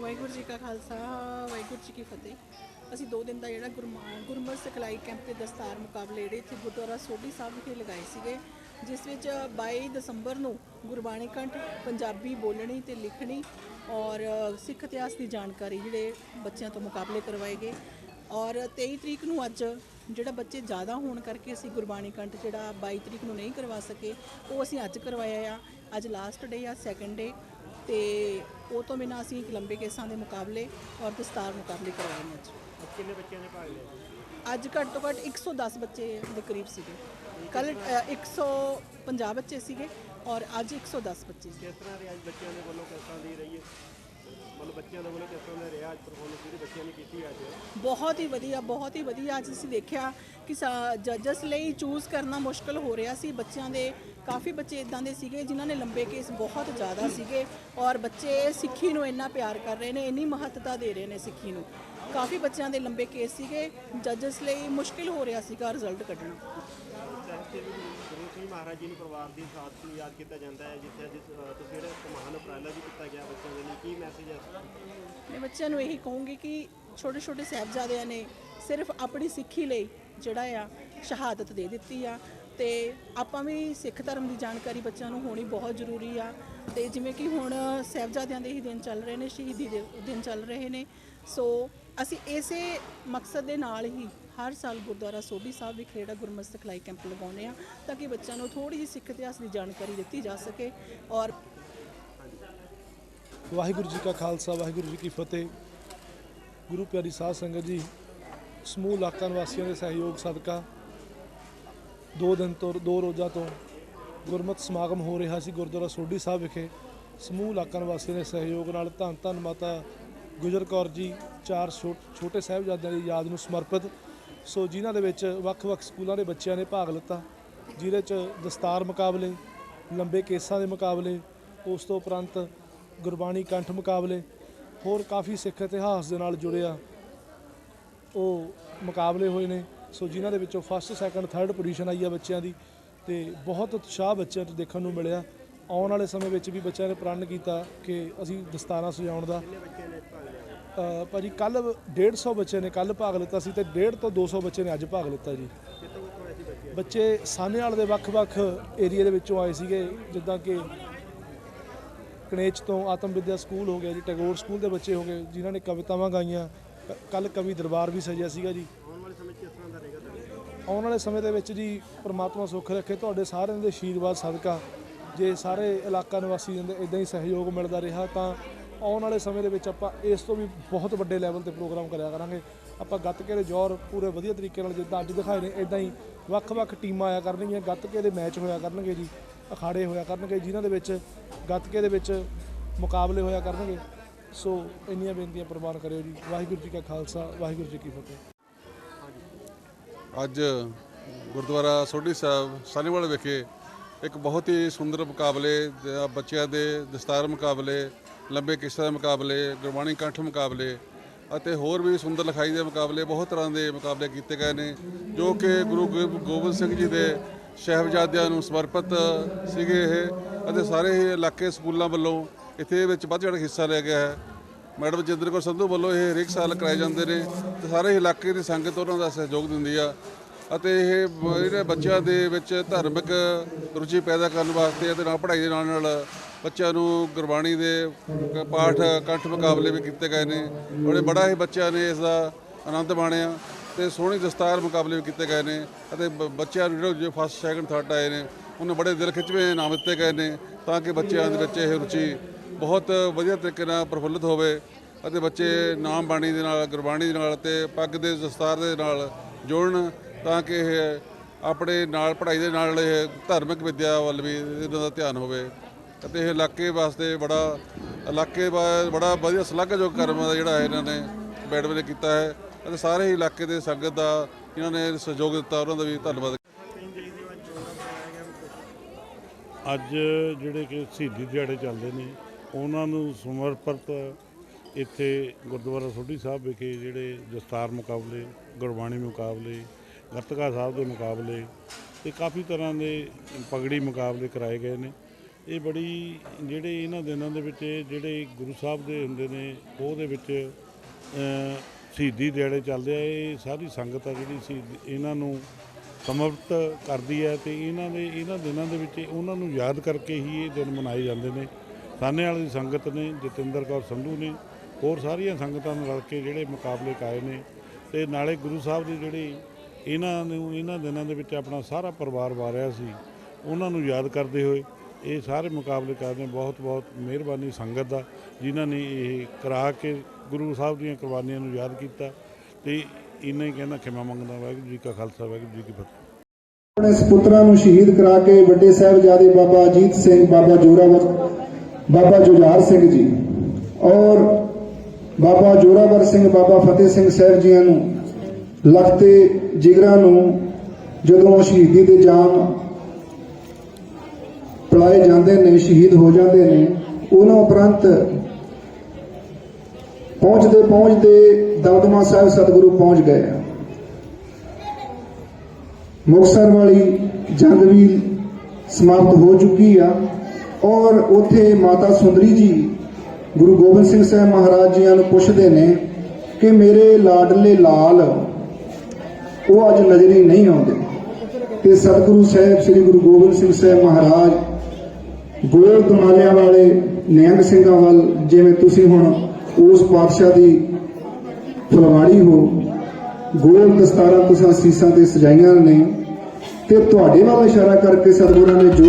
ਵਾਹਿਗੁਰੂ ਜੀ ਕਾ ਖਾਲਸਾ, ਵਾਹਿਗੁਰੂ ਜੀ ਕੀ ਫਤਿਹ। ਅਸੀਂ 2 ਦਿਨ ਦਾ ਜਿਹੜਾ ਗੁਰਮਾ- ਗੁਰਮਤਿ ਸਿਖਲਾਈ ਕੈਂਪ ਤੇ ਦਸਤਾਰ ਮੁਕਾਬਲੇ ਜਿਹੜੇ ਇੱਥੇ ਗੁਰਦੁਆਰਾ ਸੋਢੀ ਸਾਹਿਬ ਵਿਖੇ ਲਗਾਏ ਸੀਗੇ, ਜਿਸ ਵਿੱਚ 22 ਦਸੰਬਰ ਨੂੰ ਗੁਰਬਾਣੀ ਕੰਠ, ਪੰਜਾਬੀ ਬੋਲਣੀ ਤੇ ਲਿਖਣੀ ਔਰ ਸਿੱਖ ਇਤਿਹਾਸ ਦੀ ਜਾਣਕਾਰੀ ਜਿਹੜੇ ਬੱਚਿਆਂ ਤੋਂ ਮੁਕਾਬਲੇ ਕਰਵਾਏ ਗਏ। ਔਰ 23 ਤਰੀਕ ਨੂੰ ਅੱਜ ਜਿਹੜਾ ਬੱਚੇ ਜ਼ਿਆਦਾ ਹੋਣ ਕਰਕੇ ਅਸੀਂ ਗੁਰਬਾਣੀ ਕੰਠ ਜਿਹੜਾ 22 ਤਰੀਕ ਨੂੰ ਨਹੀਂ ਕਰਵਾ ਸਕੇ ਉਹ ਅਸੀਂ ਅੱਜ ਕਰਵਾਇਆ ਆ। ਅੱਜ ਲਾਸਟ ਡੇ ਆ ਸੈਕੰਡ ਡੇ ਤੇ ਉਹ ਤੋਂ ਬਿਨਾਂ ਅਸੀਂ ਲੰਬੇ ਕੇਸਾਂ ਦੇ ਮੁਕਾਬਲੇ ਔਰ ਦਸਤਾਰ ਮੁਕਾਬਲੇ ਕਰਵਾਏ ਨੇ ਅੱਜ। ਕਿੰਨੇ ਬੱਚਿਆਂ ਨੇ ਭਾਗ ਲਿਆ? ਅੱਜ ਘੱਟ ਤੋਂ ਘੱਟ 110 ਬੱਚੇ ਦੇ ਕਰੀਬ ਸੀਗੇ। ਕੱਲ 150 ਬੱਚੇ ਸੀਗੇ ਔਰ ਅੱਜ 110 ਬੱਚੇ ਕਿਸ ਤਰ੍ਹਾਂ ਰਿਹਾ ਅੱਜ ਬੱਚਿਆਂ ਦੇ ਵੱਲੋਂ ਕਿਸ ਦੀ ਰਹੀ ਹੈ? ਮਤਲਬ ਬੱਚਿਆਂ ਦੇ ਵੱਲੋਂ ਕਿਸ ਤਰ੍ਹਾਂ ਦਾ ਰਿਹਾ ਅੱਜ ਪਰਫਾਰਮੈਂਸ ਜਿਹੜੀ ਬੱਚਿਆਂ ਨੇ ਕੀਤੀ ਅੱਜ? ਬਹੁਤ ਹੀ ਵਧੀਆ ਬਹੁਤ ਹੀ ਵਧੀਆ ਅੱਜ ਅਸੀਂ ਦੇਖਿਆ ਕਿ ਜੱਜਸ ਲਈ ਚੂਜ਼ ਕਰਨਾ ਮੁਸ਼ਕਲ ਹੋ ਰਿਹਾ ਸੀ। ਬੱਚਿਆਂ ਦੇ ਕਾਫੀ ਬੱਚੇ ਇਦਾਂ ਦੇ ਸੀਗੇ ਜਿਨ੍ਹਾਂ ਨੇ ਲੰਬੇ ਕੇਸ ਬਹੁਤ ਜ਼ਿਆਦਾ ਸੀਗੇ ਔਰ ਬੱਚੇ ਸਿੱਖੀ ਨੂੰ ਇੰਨਾ ਪਿਆਰ ਕਰ ਰਹੇ ਨੇ ਇੰਨੀ ਮਹੱਤਤਾ ਦੇ ਰਹੇ ਨੇ ਸਿੱਖੀ ਨੂੰ। ਕਾਫੀ ਬੱਚਿਆਂ ਦੇ ਲੰਬੇ ਕੇਸ ਸੀਗੇ ਜੱਜਸ ਲਈ ਮੁਸ਼ਕਿਲ ਹੋ ਰਿਹਾ ਸੀਗਾ ਰਿਜ਼ਲਟ ਕੱਢਣਾ। ਸਿੰਘ ਮਹਾਰਾਜ ਜੀ ਨੂੰ ਪਰਿਵਾਰ ਦੀ ਸਾਥ ਨੂੰ ਯਾਦ ਕੀਤਾ ਜਾਂਦਾ ਹੈ, ਜਿੱਥੇ ਅੱਜ ਤੁਸੀਂ ਜਿਹੜਾ ਮਹਾਨ ਉਪਰਾਲਾ ਵੀ ਕੀਤਾ ਗਿਆ ਬੱਚਿਆਂ ਦੇ ਲਈ, ਕੀ ਮੈਸੇਜ ਹੈ ਮੈਂ ਬੱਚਿਆਂ ਨੂੰ ਇਹੀ ਕਹੂੰਗੀ ਕਿ ਛੋਟੇ ਛੋਟੇ ਸਾਹਿਬਜ਼ਾਦਿਆਂ ਨੇ ਸਿਰਫ ਆਪਣੀ ਸਿੱਖੀ ਲਈ ਜਿਹੜਾ ਆ ਸ਼ਹਾਦਤ ਦੇ ਦਿੱਤੀ ਆ ਤੇ ਆਪਾਂ ਵੀ ਸਿੱਖ ਧਰਮ ਦੀ ਜਾਣਕਾਰੀ ਬੱਚਿਆਂ ਨੂੰ ਹੋਣੀ ਬਹੁਤ ਜ਼ਰੂਰੀ ਆ ਤੇ ਜਿਵੇਂ ਕਿ ਹੁਣ ਸਾਹਿਬਜ਼ਾਦਿਆਂ ਦੇ ਹੀ ਦਿਨ ਚੱਲ ਰਹੇ ਨੇ, ਸ਼ਹੀਦੀ ਦੇ ਦਿਨ ਚੱਲ ਰਹੇ ਨੇ, ਸੋ ਅਸੀਂ ਇਸੇ ਮਕਸਦ ਦੇ ਨਾਲ ਹੀ ਹਰ ਸਾਲ ਗੁਰਦੁਆਰਾ ਸੋਢੀ ਸਾਹਿਬ ਵਿਖੇ ਜਿਹੜਾ ਗੁਰਮਤਿ ਸਿਖਲਾਈ ਕੈਂਪ ਲਗਾਉਂਦੇ ਆ ਤਾਂ ਕਿ ਬੱਚਿਆਂ ਨੂੰ ਥੋੜੀ ਜਿਹੀ ਸਿੱਖ ਇਤਿਹਾਸ ਦੀ ਜਾਣਕਾਰੀ ਦਿੱਤੀ ਜਾ ਸਕੇ ਔਰ ਵਾਹਿਗੁਰੂ ਜੀ ਕਾ ਖਾਲਸਾ, ਵਾਹਿਗੁਰੂ ਜੀ ਕੀ ਫਤਿਹ। ਗੁਰੂ ਪਿਆਰੀ ਸਾਧ ਸੰਗਤ ਜੀ, ਸਮੂਹ ਇਲਾਕਾ ਨਿਵਾਸੀਆਂ ਦੇ ਸਹਿਯੋਗ ਸਦਕਾ ਦੋ ਦਿਨ ਤੋਂ, ਦੋ ਰੋਜ਼ਾਂ ਤੋਂ ਗੁਰਮਤਿ ਸਮਾਗਮ ਹੋ ਰਿਹਾ ਸੀ ਗੁਰਦੁਆਰਾ ਸੋਢੀ ਸਾਹਿਬ ਵਿਖੇ। ਸਮੂਹ ਇਲਾਕਾ ਨਿਵਾਸੀਆਂ ਦੇ ਸਹਿਯੋਗ ਨਾਲ ਧੰਨ ਧੰਨ ਮਾਤਾ ਗੁਜਰ ਕੌਰ ਜੀ, ਚਾਰ ਛੋ- ਛੋਟੇ ਸਾਹਿਬਜ਼ਾਦਿਆਂ ਦੀ ਯਾਦ ਨੂੰ ਸਮਰਪਿਤ ਸੋ ਜਿਨ੍ਹਾਂ ਦੇ ਵਿੱਚ ਵੱਖ-ਵੱਖ ਸਕੂਲਾਂ ਦੇ ਬੱਚਿਆਂ ਨੇ ਭਾਗ ਲਿੱਤਾ, ਜਿਹਦੇ ਚ ਦਸਤਾਰ ਮੁਕਾਬਲੇ, ਲੰਬੇ ਕੇਸਾਂ ਦੇ ਮੁਕਾਬਲੇ, ਉਸ ਤੋਂ ਉਪਰੰਤ ਗੁਰਬਾਣੀ ਕੰਠ ਮੁਕਾਬਲੇ, ਹੋਰ ਕਾਫੀ ਸਿੱਖ ਇਤਿਹਾਸ ਦੇ ਨਾਲ ਜੁੜਿਆ ਉਹ ਮੁਕਾਬਲੇ ਹੋਏ ਨੇ। ਸੋ ਜਿਨ੍ਹਾਂ ਦੇ ਵਿੱਚੋਂ ਫਸਟ ਸੈਕੰਡ ਥਰਡ ਪੋਜੀਸ਼ਨ ਆਈ ਆ ਬੱਚਿਆਂ ਦੀ ਤੇ ਬਹੁਤ ਉਤਸ਼ਾਹ ਬੱਚਿਆਂ 'ਚ ਦੇਖਣ ਨੂੰ ਮਿਲਿਆ। ਆਉਣ ਵਾਲੇ ਸਮੇਂ ਵਿੱਚ ਵੀ ਬੱਚਿਆਂ ਨੇ ਪ੍ਰਣ ਕੀਤਾ ਕਿ ਅਸੀਂ ਦਸਤਾਰਾਂ ਸਜਾਉਣ ਦਾ ਕਿੰਨੇ ਬੱਚਿਆਂ ਨੇ ਭਾਗ ਲਿਆ ਅ, ਭਾਜੀ ਕੱਲ 150 ਬੱਚੇ ਨੇ ਕੱਲ ਭਾਗ ਲਿੱਤਾ ਸੀ ਤੇ 150 ਤੋਂ 200 ਬੱਚੇ ਨੇ ਅੱਜ ਭਾਗ ਲਿੱਤਾ ਜੀ। ਬੱਚੇ ਸਾਨੇਵਾਲ ਦੇ ਵੱਖ-ਵੱਖ ਏਰੀਆ ਦੇ ਵਿੱਚੋਂ ਆਏ ਸੀਗੇ, ਜਿੱਦਾਂ ਕਿ ਕਨੇਚ ਤੋਂ ਆਤਮ ਵਿਦਿਆ ਸਕੂਲ ਹੋ ਗਿਆ ਜੀ, ਟੈਗੋਰ ਸਕੂਲ ਦੇ ਬੱਚੇ ਹੋ ਗਏ, ਜਿਨ੍ਹਾਂ ਨੇ ਕਵਿਤਾਵਾਂ ਗਾਈਆਂ। ਕੱਲ ਕਵੀ ਦਰਬਾਰ ਵੀ ਸਜਿਆ ਸੀਗਾ ਜੀ। ਆਉਣ ਵਾਲੇ ਸਮੇਂ ਦੇ ਵਿੱਚ ਜੀ ਪ੍ਰਮਾਤਮਾ ਸੁੱਖ ਰੱਖੇ, ਤੁਹਾਡੇ ਸਾਰਿਆਂ ਦੇ ਆਸ਼ੀਰਵਾਦ ਸਦਕਾ। ਜੇ ਸਾਰੇ ਇਲਾਕਾ ਨਿਵਾਸੀ ਦੇ ਇਦਾਂ ਹੀ ਸਹਿਯੋਗ ਮਿਲਦਾ ਰਿਹਾ, ਤਾਂ ਆਉਣ ਵਾਲੇ ਸਮੇਂ ਦੇ ਵਿੱਚ ਆਪਾਂ ਇਸ ਤੋਂ ਵੀ ਬਹੁਤ ਵੱਡੇ ਲੈਵਲ ਤੇ ਪ੍ਰੋਗਰਾਮ ਕਰਿਆ ਕਰਾਂਗੇ। ਆਪਾਂ ਗੱਤਕੇ ਦੇ ਜੋਰ ਪੂਰੇ ਵਧੀਆ ਤਰੀਕੇ ਨਾਲ ਜਿੱਦਾਂ ਅੱਜ ਦਿਖਾਏ ਨੇ ਇਦਾਂ ਹੀ ਵੱਖ-ਵੱਖ ਟੀਮਾਂ ਆਇਆ ਕਰਨਗੀਆਂ, ਗੱਤਕੇ ਦੇ ਮੈਚ ਹੋਇਆ ਕਰਨਗੇ ਜੀ, ਅਖਾੜੇ ਹੋਇਆ ਕਰਨਗੇ, ਜਿਨ੍ਹਾਂ ਦੇ ਵਿੱਚ ਗੱਤਕੇ ਦੇ ਵਿੱਚ ਮੁਕਾਬਲੇ ਹੋਇਆ ਕਰਨਗੇ। ਸੋ ਇੰਨੀਆਂ ਬੇਨਤੀਆਂ ਪ੍ਰਵਾਨ ਕਰਿਓ ਜੀ। ਵਾਹਿਗੁਰੂ ਜੀ ਕਾ ਖਾਲਸਾ, ਵਾਹਿਗੁਰੂ ਜੀ ਕੀ ਫਤਿਹ। ਅੱਜ ਗੁਰਦੁਆਰਾ ਸੋਢੀ ਸਾਹਿਬ ਸਾਲੀਵਾਲ ਵਿਖੇ ਇੱਕ ਬਹੁਤ ਹੀ ਸੁੰਦਰ ਮੁਕਾਬਲੇ ਬੱਚਿਆਂ ਦੇ ਦਸਤਾਰ ਮੁਕਾਬਲੇ ਲੰਬੇ ਕਿੱਸੇ ਦੇ ਮੁਕਾਬਲੇ, ਗੁਰਬਾਣੀ ਕੰਠ ਮੁਕਾਬਲੇ ਅਤੇ ਹੋਰ ਵੀ ਸੁੰਦਰ ਲਿਖਾਈ ਦੇ ਮੁਕਾਬਲੇ ਬਹੁਤ ਤਰ੍ਹਾਂ ਦੇ ਮੁਕਾਬਲੇ ਕੀਤੇ ਗਏ ਨੇ, ਜੋ ਕਿ ਗੁਰੂ ਗੋਬਿੰਦ ਸਿੰਘ ਜੀ ਦੇ ਸਾਹਿਬਜ਼ਾਦਿਆਂ ਨੂੰ ਸਮਰਪਿਤ ਸੀਗੇ ਇਹ ਅਤੇ ਸਾਰੇ ਹੀ ਇਲਾਕੇ ਸਕੂਲਾਂ ਵੱਲੋਂ ਇੱਥੇ ਵਿੱਚ ਵੱਧ ਚੜ੍ਹ ਕੇ ਹਿੱਸਾ ਲਿਆ ਗਿਆ ਹੈ। ਮੈਡਮ ਜਿੰਦਰ ਕੌਰ ਸੰਧੂ ਵੱਲੋਂ ਇਹ ਹਰੇਕ ਸਾਲ ਕਰਾਏ ਜਾਂਦੇ ਨੇ ਤੇ ਸਾਰੇ ਇਲਾਕੇ ਦੀ ਸੰਗਤ ਉਹਨਾਂ ਦਾ ਸਹਿਯੋਗ ਦਿੰਦੀ ਆ ਅਤੇ ਇਹ ਜਿਹੜੇ ਬੱਚਿਆਂ ਦੇ ਵਿੱਚ ਧਾਰਮਿਕ ਰੁਚੀ ਪੈਦਾ ਕਰਨ ਵਾਸਤੇ ਅਤੇ ਨਾਲ ਪੜ੍ਹਾਈ ਦੇ ਨਾਲ ਨਾਲ ਬੱਚਿਆਂ ਨੂੰ ਗੁਰਬਾਣੀ ਦੇ ਪਾਠ, ਕੰਠ ਮੁਕਾਬਲੇ ਵੀ ਕੀਤੇ ਗਏ ਨੇ। ਬੜੇ ਬੜਾ ਹੀ ਬੱਚਿਆਂ ਨੇ ਇਸ ਦਾ ਆਨੰਦ ਮਾਣਿਆ ਤੇ ਸੋਹਣੀ ਦਸਤਾਰ ਮੁਕਾਬਲੇ ਵੀ ਕੀਤੇ ਗਏ ਨੇ ਅਤੇ ਬੱਚਿਆਂ ਨੂੰ ਜਿਹੜੇ ਫਸਟ ਸੈਕੰਡ ਥਰਡ ਆਏ ਨੇ, ਉਹਨੂੰ ਬੜੇ ਦਿਲ ਖਿੱਚਵੇਂ ਇਨਾਮ ਦਿੱਤੇ ਗਏ ਨੇ ਤਾਂ ਕਿ ਬੱਚਿਆਂ ਦੇ ਵਿੱਚ ਇਹ ਰੁਚੀ ਬਹੁਤ ਵਧੀਆ ਤਰੀਕੇ ਨਾਲ ਪ੍ਰਫੁੱਲਿਤ ਹੋਵੇ ਅਤੇ ਬੱਚੇ ਨਾਮ ਬਾਣੀ ਦੇ ਨਾਲ, ਗੁਰਬਾਣੀ ਦੇ ਨਾਲ ਤੇ ਪੱਗ ਦੇ ਦਸਤਾਰ ਦੇ ਨਾਲ ਜੋੜਨ ਤਾਂ ਕਿ ਇਹ ਆਪਣੇ ਨਾਲ ਪੜ੍ਹਾਈ ਦੇ ਨਾਲ ਇਹ ਧਾਰਮਿਕ ਵਿੱਦਿਆ ਵੱਲ ਵੀ ਇਹਨਾਂ ਦਾ ਧਿਆਨ ਹੋਵੇ। ਅਤੇ ਇਹ ਇਲਾਕੇ ਵਾਸਤੇ ਬੜਾ, ਇਲਾਕੇ ਬੜਾ ਵਧੀਆ ਸ਼ਲਾਘਾਯੋਗ ਕਰਮ ਦਾ ਜਿਹੜਾ ਇਹਨਾਂ ਨੇ ਮੈਡਮ ਨੇ ਕੀਤਾ ਹੈ। ਅਤੇ ਸਾਰੇ ਹੀ ਇਲਾਕੇ ਦੇ ਸੰਗਤ ਦਾ ਇਹਨਾਂ ਨੇ ਸਹਿਯੋਗ ਦਿੱਤਾ, ਉਹਨਾਂ ਦਾ ਵੀ ਧੰਨਵਾਦ। ਅੱਜ ਜਿਹੜੇ ਕਿ ਸ਼ਹੀਦੀ ਦਿਹਾੜੇ ਚੱਲਦੇ ਨੇ, ਉਹਨਾਂ ਨੂੰ ਸਮਰਪਿਤ ਇੱਥੇ ਗੁਰਦੁਆਰਾ ਸੋਢੀ ਸਾਹਿਬ ਵਿਖੇ ਜਿਹੜੇ ਦਸਤਾਰ ਮੁਕਾਬਲੇ, ਗੁਰਬਾਣੀ ਮੁਕਾਬਲੇ ਗੱਤਕਾ ਸਾਹਿਬ ਦੇ ਮੁਕਾਬਲੇ, ਤੇ ਕਾਫੀ ਤਰ੍ਹਾਂ ਦੇ ਪਗੜੀ ਮੁਕਾਬਲੇ ਕਰਾਏ ਗਏ ਨੇ। ਇਹ ਬੜੀ ਜਿਹੜੇ ਇਹਨਾਂ ਦਿਨਾਂ ਦੇ ਵਿੱਚ ਜਿਹੜੇ ਗੁਰੂ ਸਾਹਿਬ ਦੇ ਹੁੰਦੇ ਨੇ, ਉਹਦੇ ਵਿੱਚ ਸ਼ਹੀਦੀ ਦਿਹਾੜੇ ਚੱਲਦੇ ਆ। ਇਹ ਸਾਰੀ ਸੰਗਤ ਆ ਜਿਹੜੀ ਸੀ ਇਹਨਾਂ ਨੂੰ ਸਮਰਪਿਤ ਕਰਦੀ ਹੈ ਤੇ ਇਹਨਾਂ ਦੇ, ਇਹਨਾਂ ਦਿਨਾਂ ਦੇ ਵਿੱਚ ਉਹਨਾਂ ਨੂੰ ਯਾਦ ਕਰਕੇ ਹੀ ਇਹ ਦਿਨ ਮਨਾਏ ਜਾਂਦੇ ਨੇ। ਸਾਨੇ ਵਾਲੀ ਦੀ ਸੰਗਤ ਨੇ, ਜਤਿੰਦਰ ਕੌਰ ਸੰਧੂ ਨੇ, ਹੋਰ ਸਾਰੀਆਂ ਸੰਗਤਾਂ ਨੂੰ ਰਲ ਕੇ ਜਿਹੜੇ ਮੁਕਾਬਲੇ ਕਾਏ ਨੇ। ਤੇ ਨਾਲੇ ਗੁਰੂ ਸਾਹਿਬ ਦੀ ਜਿਹੜੀ ਇਹਨਾਂ ਨੂੰ, ਇਹਨਾਂ ਦਿਨਾਂ ਦੇ ਵਿੱਚ ਆਪਣਾ ਸਾਰਾ ਪਰਿਵਾਰ ਵਾਰਿਆ ਸੀ, ਉਹਨਾਂ ਨੂੰ ਯਾਦ ਕਰਦੇ ਹੋਏ ਇਹ ਸਾਰੇ ਮੁਕਾਬਲੇ ਕਰਦੇ ਬਹੁਤ ਬਹੁਤ ਮਿਹਰਬਾਨੀ ਸੰਗਤ ਦਾ, ਜਿਨ੍ਹਾਂ ਨੇ ਇਹ ਕਰਾ ਕੇ ਗੁਰੂ ਸਾਹਿਬ ਦੀਆਂ ਕੁਰਬਾਨੀਆਂ ਨੂੰ ਯਾਦ ਕੀਤਾ ਤੇ ਇੰਨਾ ਹੀ ਕਹਿੰਦਾ, ਖਿਮਾ ਮੰਗਦਾ ਵਾਹਿਗੁਰੂ ਜੀ ਕਾ ਖਾਲਸਾ, ਵਾਹਿਗੁਰੂ ਜੀ ਕੀ ਫਤਿਹ। ਆਪਣੇ ਸਪੁੱਤਰਾਂ ਨੂੰ ਸ਼ਹੀਦ ਕਰਾ ਕੇ ਵੱਡੇ ਸਾਹਿਬਜ਼ਾਦੇ ਬਾਬਾ ਅਜੀਤ ਸਿੰਘ, ਬਾਬਾ ਜੋਰਾਵਰ, ਬਾਬਾ ਜੁਝਾਰ ਸਿੰਘ ਜੀ ਔਰ ਬਾਬਾ ਜੋਰਾਵਰ ਸਿੰਘ, ਬਾਬਾ ਫਤਿਹ ਸਿੰਘ ਸਾਹਿਬ ਜੀਆਂ ਨੂੰ ਲਖਤੇ ਜਿਗਰਾਂ ਨੂੰ ਜਦੋਂ ਸ਼ਹੀਦੀ ਦੇ ਜਾਮ ਪਲਾਏ ਜਾਂਦੇ ਨੇ, ਸ਼ਹੀਦ ਹੋ ਜਾਂਦੇ ਨੇ, ਉਹਨਾਂ ਉਪਰੰਤ ਪਹੁੰਚਦੇ ਪਹੁੰਚਦੇ ਦਮਦਮਾ ਸਾਹਿਬ ਸਤਿਗੁਰੂ ਪਹੁੰਚ ਗਏ। ਆ ਮੁਕਤਸਰ ਵਾਲੀ ਜੰਗ ਵੀ ਸਮਾਪਤ ਹੋ ਚੁੱਕੀ ਆ ਔਰ ਉਥੇ ਮਾਤਾ ਸੁੰਦਰੀ ਜੀ ਗੁਰੂ ਗੋਬਿੰਦ ਸਿੰਘ ਸਾਹਿਬ ਮਹਾਰਾਜ ਜੀਆਂ ਨੂੰ ਪੁੱਛਦੇ ਨੇ ਕਿ ਮੇਰੇ ਲਾਡਲੇ ਲਾਲ, ਉਹ ਅੱਜ ਨਜ਼ਰੀ ਨਹੀਂ ਆਉਂਦੇ। ਤੇ ਸਤਿਗੁਰੂ ਸਾਹਿਬ, ਸ੍ਰੀ ਗੁਰੂ ਗੋਬਿੰਦ ਸਿੰਘ ਸਾਹਿਬ ਮਹਾਰਾਜ ਗੋਲ ਦਮਾਲਿਆਂ ਵਾਲੇ ਨਿਹੰਗ ਸਿੰਘਾਂ ਵੱਲ ਜਿਵੇਂ ਤੁਸੀਂ ਹੁਣ ਉਸ ਪਾਤਸ਼ਾਹ ਦੀ ਫੁਲਵਾੜੀ ਹੋ ਗੋਲ ਦਸਤਾਰਾਂ ਤੁਸੀਂ ਸੀਸਾਂ ਤੇ ਸਜਾਈਆਂ ਨੇ ਤੇ ਤੁਹਾਡੇ ਵੱਲ ਇਸ਼ਾਰਾ ਕਰਕੇ ਸਤਿਗੁਰਾਂ ਨੇ ਜੋ